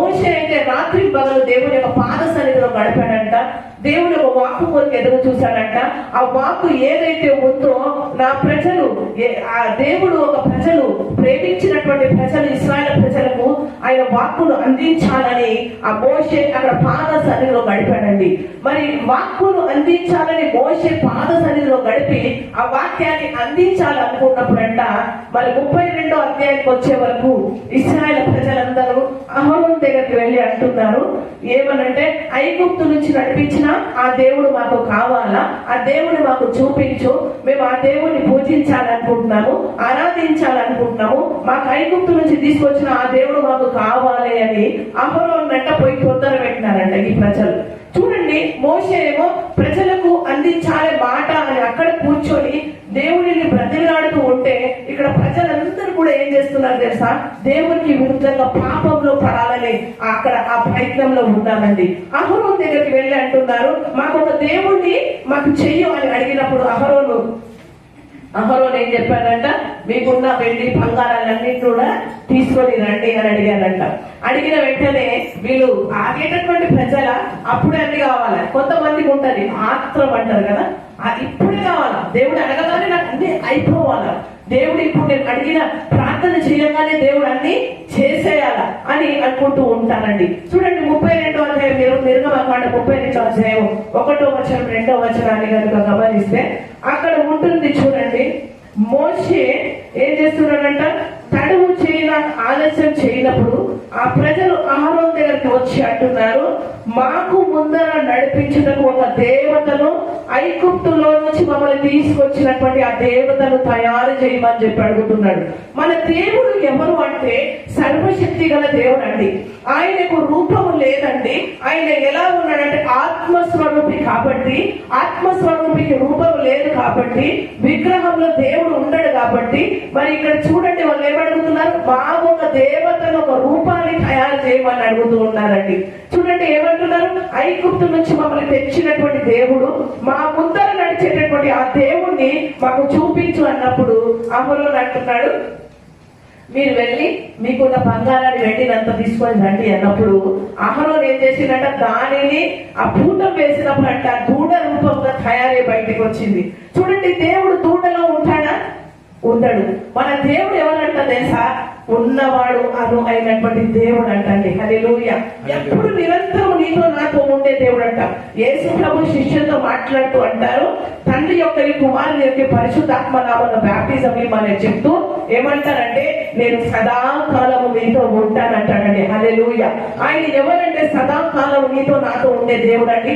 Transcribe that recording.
మోషే అయితే రాత్రి పగలు దేవుని యొక్క పాద సన్నిధిలో గడిపాడంట. దేవుని యొక్క వాక్కు కొరకు ఎదురు చూశాడంట. ఆ వాక్కు ఏదైతే ఉందో నా ప్రజలు ఆ దేవుడు ఒక ప్రజలు ప్రేమించినటువంటి ప్రజలు ఇస్రాయల్ ప్రజలకు ఆయన వాక్కును అందించాలని ఆ మోషే అక్కడ పాద సన్నిధిలో గడిపాడండి. మరి వాక్కును అందించాలని మోషే పాద సన్నిధిలో గడిపి ఆ వాక్యాన్ని అందించాలనుకున్నప్పుడంట మరి ముప్పై రెండో అధ్యాయానికి వచ్చే వరకు ఇస్రాయల్ ప్రజలను వెళ్ళి ఏమనంటే ఐగుప్తు నుంచి నడిపించిన ఆ దేవుడు మాకు కావాలా? ఆ దేవుడు మాకు చూపించు. మేము ఆ దేవుడిని పూజించాలనుకుంటున్నాము ఆరాధించాలనుకుంటున్నాము. మాకు ఐగుప్తు నుంచి తీసుకొచ్చిన ఆ దేవుడు మాకు కావాలి అని అహరోన్ పోయి తొందర పెట్టినారంట ఈ ప్రజలు. చూడండి మోషే ఏమో ప్రజలకు అందించాలే మాట అని అక్కడ కూర్చొని దేవుడిని బ్రతిలాడుతూ ఉంటే ఇక్కడ ప్రజలందరూ కూడా ఏం చేస్తున్నారు తెలుసా? దేవునికి విరుద్ధంగా పాపంలో పడాలని అక్కడ ఆ ప్రయత్నంలో ఉన్నామండి. అహరోన్ దగ్గరికి వెళ్ళి అంటున్నారు మాకు ఒక దేవుణ్ణి మాకు చెయ్యం అని అడిగినప్పుడు అహరోను అహరోన్ ఏం చెప్పాడంట మీకున్న వెండి బంగారాలన్నీ కూడా తీసుకొని రండి అని అడిగాడంట. అడిగిన వెంటనే వీళ్ళు ఆగేటటువంటి ప్రజల అప్పుడే అన్ని కావాలి? కొంతమందికి ఉంటుంది ఆత్రం అంటారు కదా? అది ఇప్పుడే కావాలా? దేవుడు అడగగానే నాకు అన్ని అయిపోవాలా? దేవుడు ఇప్పుడు నేను అడిగిన ప్రార్థన చేయగానే దేవుడు అన్ని చేసేయాల అని అనుకుంటూ ఉంటానండి. చూడండి ముప్పై రెండో అధ్యాయం మీరు నిర్గమకాండ ముప్పై రెండో అధ్యాయం ఒకటో వచనం రెండో వచనాన్ని కనుక గమనిస్తే అక్కడ ఉంటుంది చూడండి మోషే ఏం చేస్తున్నాడంట? తడువు చేయన ఆలస్యం చేయనప్పుడు ఆ ప్రజలు ఆహారం దగ్గరికి వచ్చి అంటున్నారు మాకు ముందర నడిపించటకు ఒక దేవతను ఐగుప్తులో నుంచి మమ్మల్ని తీసుకొచ్చినటువంటి ఆ దేవతను తయారు చేయమని చెప్పి అడుగుతున్నాడు. మన దేవుడు ఎవరు అంటే సర్వశక్తి గల దేవుడు అండి ఆయనకు రూపము లేదండి. ఆయన ఎలా ఆత్మస్వరూపి కాబట్టి ఆత్మస్వరూపికి రూపం లేదు కాబట్టి విగ్రహంలో దేవుడు ఉండడు కాబట్టి మరి ఇక్కడ చూడండి వాళ్ళు ఏమడుగుతున్నారు? మాకు ఒక దేవతను ఒక రూపాన్ని తయారు చేయమని అడుగుతూ ఉన్నారండి. చూడండి ఏమంటున్నారు ఐగుప్తు నుంచి మమ్మల్ని తెచ్చినటువంటి దేవుడు మా ముందర నడిచేటటువంటి ఆ దేవుణ్ణి మాకు చూపించు అన్నప్పుడు అమరులు అంటున్నాడు మీరు వెళ్ళి మీకున్న బంగారాన్ని వెండినంత తీసుకొని రండి అన్నప్పుడు అహరోన్ ఏం చేసిందంట? దానిని ఆ పూటం వేసినప్పుడు అంట దూడ రూపంగా తయారై బయటకు వచ్చింది. చూడండి దేవుడు దూడలో ఉంటాడా? ఉండడు. మన దేవుడు ఎవరంట తెలుసా? ఉన్నవాడు అను అయినటువంటి దేవుడు అంటండి. హల్లెలూయా. ఎప్పుడు నిరంతరం నీతో నాతో ఉండే దేవుడు అంట యేసు ప్రభు శిష్యులతో మాట్లాడుతూ అంటారు తండ్రి యొక్క ఈ కుమారుని యొక్క పరిశుద్ధాత్మ నామన్న బ్యాప్టిజం ఇమ్మని చెప్తూ ఏమంటారంటే నేను సదాకాలము మీతో ఉంటానంటాడండి. హల్లెలూయా. ఆయన ఎవరంటే సదాకాలం నీతో నాతో ఉండే దేవుడు అండి